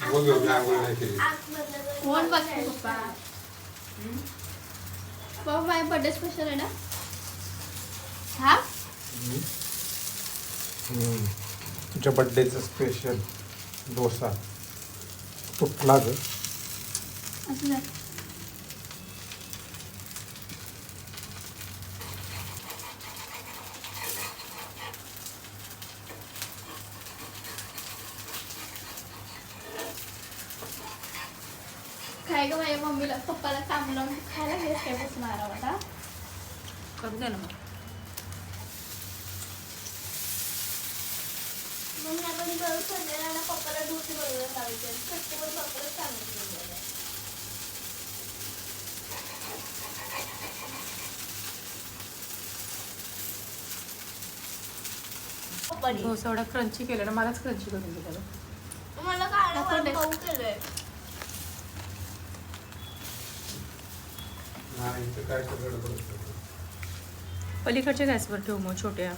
बघ मी आंघोळ नाही केली कोण बघते पप्पा? पप्पा माझ्या बर्थडे स्पेशल आहे ना? हा. तुझ्या बड्डेचं स्पेशल डोसा. तुटला ग. असं. काय ग माझ्या मम्मीला पप्पाला काम लावून खायला हेच काय हा करू दे ना मग. मग आपण दर संध्याकाळला पप्पाला डोसे बनवायला लावायचे पप्पाला सांगितलं पप्पानी. डोसा एवढा क्रंची केला ना मलाच क्रंची करून दिला. मला काढा पाऊ केलंय नाही इथं काय सगळं गडबड पलीकडच्या गॅसवर ठेवू मग छोट्या